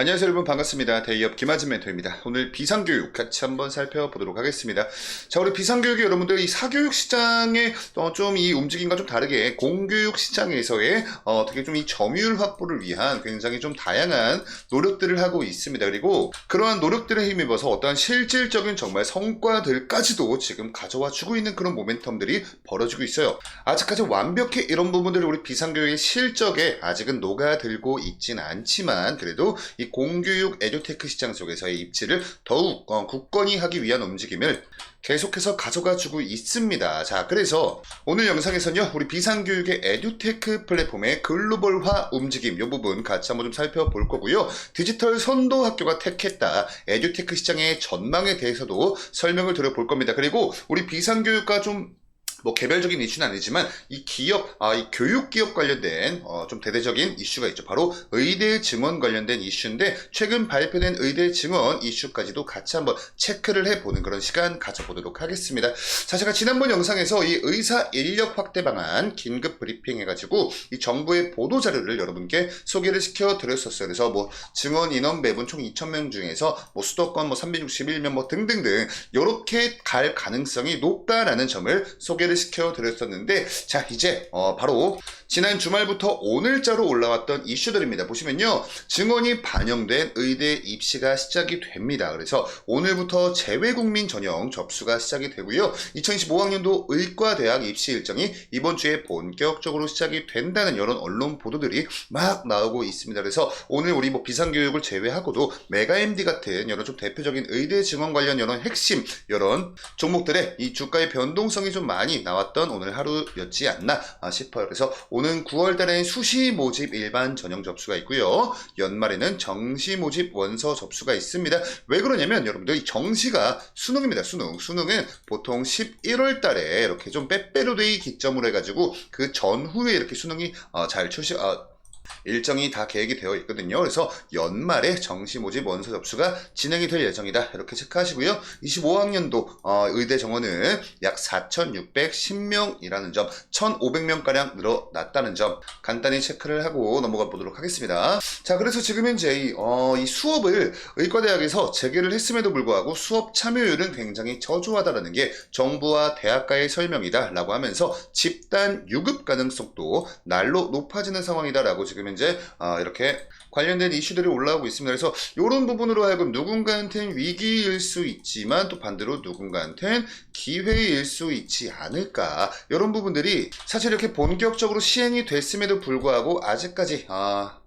안녕하세요 여러분 반갑습니다. 대기업 김하진 멘토입니다. 오늘 비상교육 같이 한번 살펴보도록 하겠습니다. 자 우리 비상교육이 여러분들 이 사교육 시장의 어, 좀이 움직임과 좀 다르게 공교육 시장에서의 어, 떻게 좀 이 점유율 확보를 위한 굉장히 좀 다양한 노력들을 하고 있습니다. 그리고 그러한 노력들에 힘입어서 어떠한 실질적인 정말 성과들까지도 지금 가져와 주고 있는 그런 모멘텀들이 벌어지고 있어요. 아직까지 완벽히 이런 부분들을 우리 비상교육의 실적에 아직은 녹아들고 있진 않지만 그래도 이 공교육 에듀테크 시장 속에서의 입지를 더욱 어, 굳건히 하기 위한 움직임을 계속해서 가져가 주고 있습니다. 자, 그래서 오늘 영상에서는요, 우리 비상교육의 에듀테크 플랫폼의 글로벌화 움직임, 이 부분 같이 한번 좀 살펴볼 거고요. 디지털 선도 학교가 택했다. 에듀테크 시장의 전망에 대해서도 설명을 드려볼 겁니다. 그리고 우리 비상교육과 좀 뭐 개별적인 이슈는 아니지만 이 기업, 아, 이 교육 기업 관련된 어, 좀 대대적인 이슈가 있죠. 바로 의대 증원 관련된 이슈인데 최근 발표된 의대 증원 이슈까지도 같이 한번 체크를 해보는 그런 시간 가져보도록 하겠습니다. 자, 제가 지난번 영상에서 이 의사 인력 확대 방안 긴급 브리핑 해가지고 이 정부의 보도 자료를 여러분께 소개를 시켜드렸었어요. 그래서 뭐 증원 인원 배분 총 2,000명 중에서 뭐 수도권 뭐 361명 뭐 등등등 이렇게 갈 가능성이 높다라는 점을 소개 를 시켜드렸었는데 자 이제 어, 바로 지난 주말부터 오늘자로 올라왔던 이슈들입니다. 보시면요 증언이 반영된 의대 입시가 시작이 됩니다. 그래서 오늘부터 재외국민 전형 접수가 시작이 되고요 2025학년도 의과대학 입시 일정이 이번 주에 본격적으로 시작이 된다는 이런 언론 보도들이 막 나오고 있습니다. 그래서 오늘 우리 뭐 비상교육을 제외하고도 메가MD 같은 여러 좀 대표적인 의대 증원 관련 이런 핵심 이런 종목들의 이 주가의 변동성이 좀 많이 나왔던 오늘 하루였지 않나 싶어요. 그래서 오는 9월 달엔 수시 모집 일반 전형 접수가 있고요. 연말에는 정시 모집 원서 접수가 있습니다. 왜 그러냐면 여러분들 이 정시가 수능입니다. 수능. 수능은 보통 11월 달에 이렇게 좀 빼빼로데이 기점으로 해가지고 그 전후에 이렇게 수능이 어, 잘 출시, 어, 일정이 다 계획이 되어 있거든요. 그래서 연말에 정시 모집 원서 접수가 진행이 될 예정이다. 이렇게 체크하시고요. 25학년도 어, 의대 정원은 약 4,610명이라는 점, 1,500명가량 늘어났다는 점 간단히 체크를 하고 넘어가 보도록 하겠습니다. 자, 그래서 지금 현재 이, 어, 이 수업을 의과대학에서 재개를 했음에도 불구하고 수업 참여율은 굉장히 저조하다라는 게 정부와 대학가의 설명이다 라고 하면서 집단 유급 가능성도 날로 높아지는 상황이다라고 지금 현재 어, 이렇게 관련된 이슈들이 올라오고 있습니다. 그래서 이런 부분으로 하여금 누군가한테는 위기일 수 있지만 또 반대로 누군가한테는 기회일 수 있지 않을까 이런 부분들이 사실 이렇게 본격적으로 시행이 됐음에도 불구하고 아직까지 아,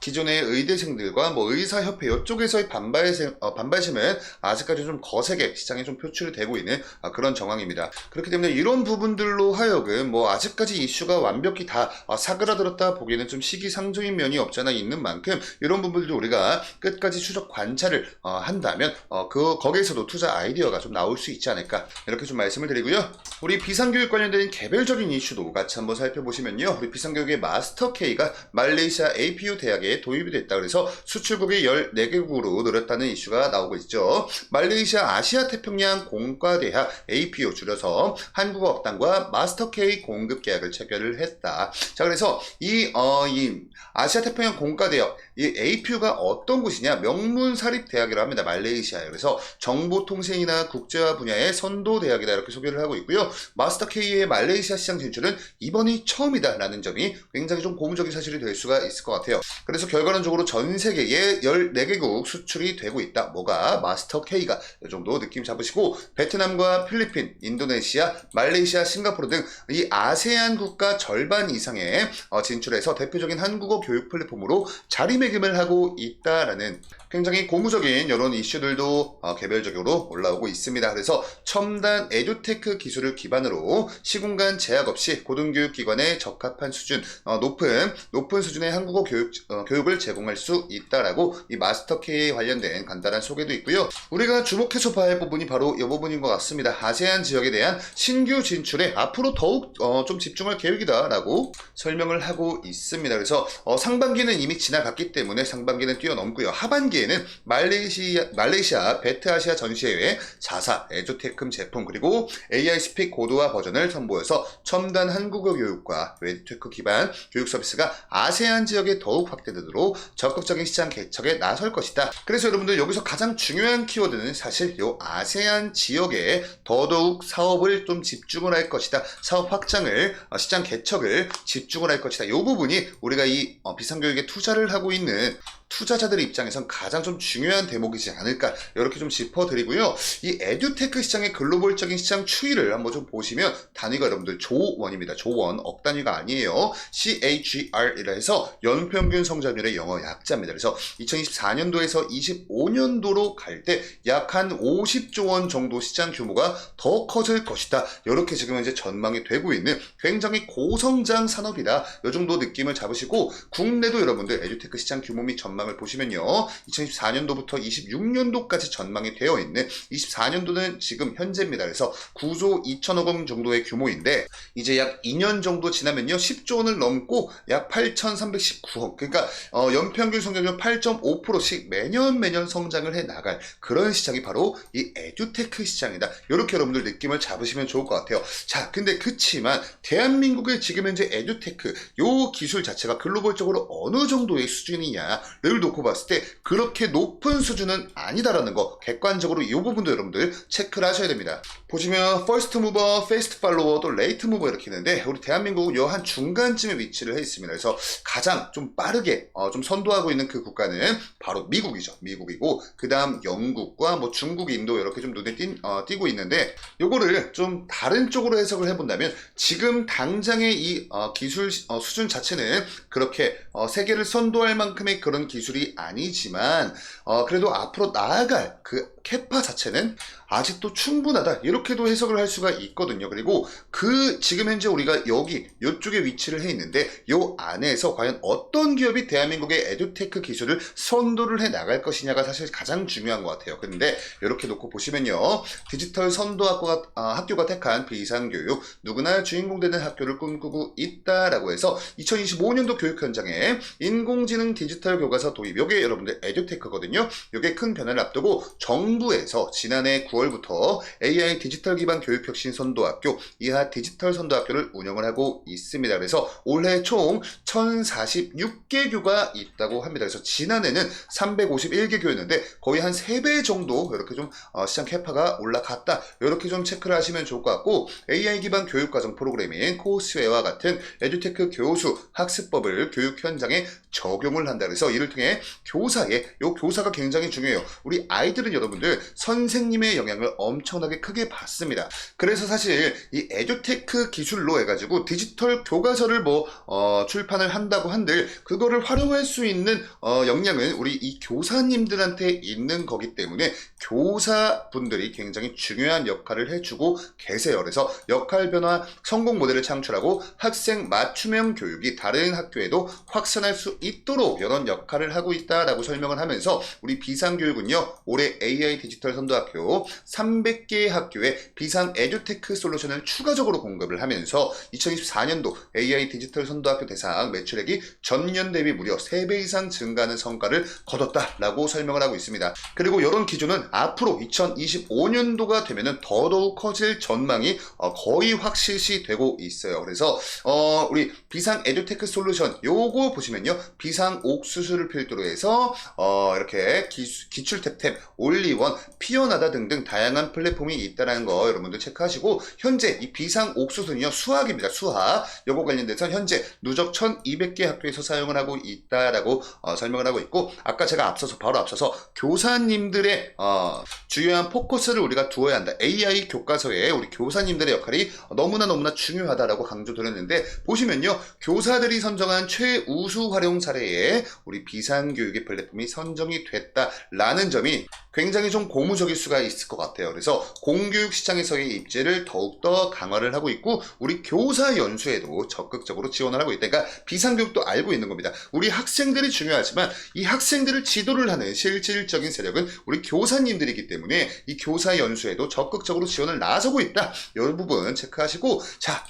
기존의 의대생들과 뭐 의사협회 이쪽에서의 반발생, 어, 반발심은 아직까지 좀 거세게 시장에 좀 표출이 되고 있는 아, 그런 정황입니다. 그렇기 때문에 이런 부분들로 하여금 뭐 아직까지 이슈가 완벽히 다 아, 사그라들었다 보기에는 좀 시기상조인 면이 없잖아 있는 만큼 이런 부분들도 우리가 끝까지 추적 관찰을 어, 한다면 어, 그 거기에서도 투자 아이디어가 좀 나올 수 있지 않을까 이렇게 좀 말씀을 드리고요. 우리 비상교육 관련된 개별적인 이슈도 같이 한번 살펴보시면요. 우리 비상교육의 마스터 K가 말레이시아 APU 대학에 도입이 됐다 그래서 수출국이 14개국으로 늘었다는 이슈가 나오고 있죠. 말레이시아 아시아 태평양 공과대학 APO 줄여서 한국어 업단과 마스터 K 공급 계약을 체결을 했다. 자 그래서 이, 어, 이 아시아 태평양 공과대학 이 APU가 어떤 곳이냐 명문 사립 대학이라고 합니다. 말레이시아에 그래서 정보통신이나 국제화 분야의 선도 대학이다 이렇게 소개를 하고 있고요. 마스터 K의 말레이시아 시장 진출은 이번이 처음이다라는 점이 굉장히 좀 고무적인 사실이 될 수가 있을 것 같아요. 그래서 결과론적으로 전 세계에 14개국 수출이 되고 있다. 뭐가 마스터 K가 이 정도 느낌 잡으시고 베트남과 필리핀, 인도네시아, 말레이시아, 싱가포르 등 이 아세안 국가 절반 이상의 어, 진출해서 대표적인 한국어 교육 플랫폼으로 자리매김을 하고 있다라는 굉장히 고무적인 이런 이슈들도 어, 개별적으로 올라오고 있습니다. 그래서 첨단 에듀테크 기술을 기반으로 시공간 제약 없이 고등교육기관에 적합한 수준, 어, 높은 높은 수준의 한국어 교육 어, 교육을 제공할 수 있다라고 이 마스터 K에 관련된 간단한 소개도 있고요. 우리가 주목해서 봐야 할 부분이 바로 이 부분인 것 같습니다. 아세안 지역에 대한 신규 진출에 앞으로 더욱 어, 좀 집중할 계획이다라고 설명을 하고 있습니다. 그래서 어, 상반기는 이미 지나갔기 때문에 상반기는 뛰어넘고요. 하반기 하반기에는 말레이시아, 말레이시아 베트아시아 전시회에 자사, 에듀테크ම් 제품 그리고 AI 스픽 고도화 버전을 선보여서 첨단 한국어 교육과 웨드테크 기반 교육 서비스가 아세안 지역에 더욱 확대되도록 적극적인 시장 개척에 나설 것이다. 그래서 여러분들 여기서 가장 중요한 키워드는 사실 요 아세안 지역에 더더욱 사업을 좀 집중을 할 것이다. 사업 확장을 어, 시장 개척을 집중을 할 것이다. 이 부분이 우리가 이 어, 비상교육에 투자를 하고 있는 투자자들의 입장에선 가장 좀 중요한 대목이지 않을까 이렇게 좀 짚어드리고요. 이 에듀테크 시장의 글로벌적인 시장 추이를 한번 좀 보시면 단위가 여러분들 조원입니다. 조원 억 단위가 아니에요. CAGR이라 해서 연평균 성장률의 영어 약자입니다. 그래서 2024년도에서 25년도로 갈 때 약 한 50조 원 정도 시장 규모가 더 커질 것이다. 이렇게 지금 현재 전망이 되고 있는 굉장히 고성장 산업이다. 이 정도 느낌을 잡으시고 국내도 여러분들 에듀테크 시장 규모 및 전망 을 보시면요. 2024년도부터 26년도까지 전망이 되어 있는 24년도는 지금 현재입니다. 그래서 9조 2천억 원 정도의 규모인데 이제 약 2년 정도 지나면요. 10조 원을 넘고 약 8,319억. 그러니까 어, 연평균 성장률 8.5%씩 매년 매년 성장을 해 나갈 그런 시장이 바로 이 에듀테크 시장이다. 이렇게 여러분들 느낌을 잡으시면 좋을 것 같아요. 자, 근데 그치만 대한민국의 지금 현재 에듀테크 요 기술 자체가 글로벌적으로 어느 정도의 수준이냐를 놓고 봤을 때 그렇게 높은 수준은 아니다라는 거 객관적으로 이 부분도 여러분들 체크를 하셔야 됩니다. 보시면 퍼스트 무버, 페이스트 팔로워, 또 레이트 무버 이렇게 있는데 우리 대한민국은 요 한 중간쯤에 위치를 해 있습니다. 그래서 가장 좀 빠르게 어, 좀 선도하고 있는 그 국가는 바로 미국이죠. 미국이고 그 다음 영국과 뭐 중국, 인도 이렇게 좀 눈에 띈, 어, 띄고 있는데 요거를 좀 다른 쪽으로 해석을 해본다면 지금 당장의 이 어, 기술 어, 수준 자체는 그렇게 어, 세계를 선도할 만큼의 그런 기술 이 아니지만 어, 그래도 앞으로 나아갈 그 캐파 자체는 아직도 충분하다. 이렇게도 해석을 할 수가 있거든요. 그리고 그 지금 현재 우리가 여기 이쪽에 위치를 해 있는데 요 안에서 과연 어떤 기업이 대한민국의 에듀테크 기술을 선도를 해 나갈 것이냐가 사실 가장 중요한 것 같아요. 근데 이렇게 놓고 보시면요. 디지털 선도학과 아, 학교가 택한 비상교육 누구나 주인공 되는 학교를 꿈꾸고 있다라고 해서 2025년도 교육 현장에 인공지능 디지털 교과서 도입 요게 여러분들 에듀테크거든요 요게 큰 변화를 앞두고 정부에서 지난해 9월부터 AI 디지털 기반 교육 혁신 선도학교 이하 디지털 선도학교를 운영을 하고 있습니다. 그래서 올해 총 1046개 교가 있다고 합니다. 그래서 지난해는 351개 교였는데 거의 한 3배 정도 이렇게 좀 어, 시장 캐파가 올라갔다. 이렇게 좀 체크를 하시면 좋을 것 같고 AI 기반 교육 과정 프로그램인 코스웨어와 같은 에듀테크 교수 학습법을 교육 현장에 적용을 한다. 그래서 이를 통해 교사의 요 교사가 굉장히 중요해요. 우리 아이들은 여러분들 선생님의 영향을 엄청나게 크게 받습니다. 그래서 사실 이 에듀테크 기술로 해가지고 디지털 교과서를 뭐 어, 출판을 한다고 한들 그거를 활용할 수 있는 어, 역량은 우리 이 교사님들한테 있는 거기 때문에 교사분들이 굉장히 중요한 역할을 해주고 계세요. 그래서 역할 변화 성공 모델을 창출하고 학생 맞춤형 교육이 다른 학교에도 확산할 수 있도록 이런 역할을 하고 있다라고 설명을 하면서 우리 비상교육은요 올해 AI 디지털 선도학교 300개의 학교에 비상 에듀테크 솔루션을 추가적으로 공급을 하면서 2024년도 AI 디지털 선도학교 대상 매출액이 전년 대비 무려 3배 이상 증가하는 성과를 거뒀다라고 설명을 하고 있습니다. 그리고 이런 기준은 앞으로 2025년도가 되면은 더더욱 커질 전망이 어, 거의 확실시 되고 있어요. 그래서 어, 우리 비상 에듀테크 솔루션 요거 보시면요 비상 옥수수를 필두로 해서 어, 이렇게 기수, 기출 탭탭 올리원 피어나다 등등 다양한 플랫폼이 있다는 거 여러분들 체크하시고 현재 이 비상 옥수수는요 수학입니다 수학. 요거 관련돼서 현재 누적 1200개 학교에서 사용을 하고 있다라고 어, 설명을 하고 있고 아까 제가 앞서서 바로 앞서서 교사님들의 어, 주요한 포커스를 우리가 두어야 한다. AI 교과서에 우리 교사님들의 역할이 너무나 너무나 중요하다라고 강조드렸는데 보시면요 교사들이 선정한 최우수 활용 사례에 우리 비 상교육의 플랫폼이 선정이 됐다라는 점이 굉장히 좀 고무적일 수가 있을 것 같아요. 그래서 공교육 시장에서의 입지를 더욱더 강화를 하고 있고 우리 교사 연수에도 적극적으로 지원을 하고 있다. 그러니까 비상교육도 알고 있는 겁니다. 우리 학생들이 중요하지만 이 학생들을 지도를 하는 실질적인 세력은 우리 교사님들이기 때문에 이 교사 연수에도 적극적으로 지원을 나서고 있다. 이 부분 체크하시고 자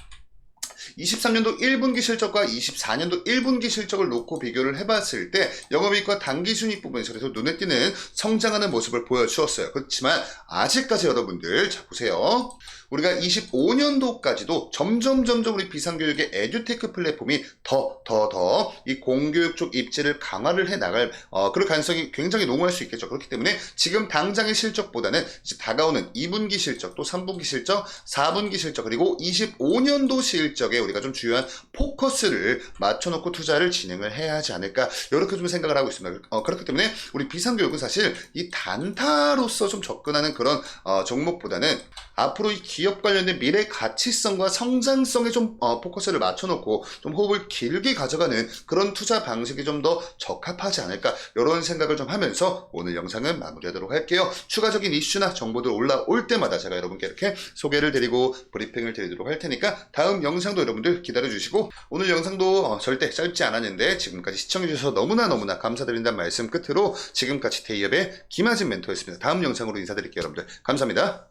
23년도 1분기 실적과 24년도 1분기 실적을 놓고 비교를 해봤을 때 영업이익과 당기순이익 부분에서 눈에 띄는 성장하는 모습을 보여주었어요. 그렇지만 아직까지 여러분들 자 보세요. 우리가 25년도까지도 점점 점점 우리 비상교육의 에듀테크 플랫폼이 더 더 더 이 공교육 쪽 입지를 강화를 해 나갈 어, 그럴 가능성이 굉장히 농후할 수 있겠죠. 그렇기 때문에 지금 당장의 실적보다는 다가오는 2분기 실적 또 3분기 실적, 4분기 실적 그리고 25년도 실적에 우리가 좀 주요한 포커스를 맞춰놓고 투자를 진행을 해야 하지 않을까 이렇게 좀 생각을 하고 있습니다. 어, 그렇기 때문에 우리 비상교육은 사실 이 단타로서 좀 접근하는 그런 어, 종목보다는 앞으로 이 기업 관련된 미래 가치성과 성장성에 좀 어, 포커스를 맞춰놓고 좀 호흡을 길게 가져가는 그런 투자 방식이 좀 더 적합하지 않을까 이런 생각을 좀 하면서 오늘 영상은 마무리하도록 할게요. 추가적인 이슈나 정보들 올라올 때마다 제가 여러분께 이렇게 소개를 드리고 브리핑을 드리도록 할 테니까 다음 영상도 여러분 들 기다려주시고 오늘 영상도 어, 절대 짧지 않았는데 지금까지 시청해주셔서 너무나 너무나 감사드린다는 말씀 끝으로 지금까지 대기업의 김하진 멘토였습니다. 다음 영상으로 인사드릴게요 여러분들 감사합니다.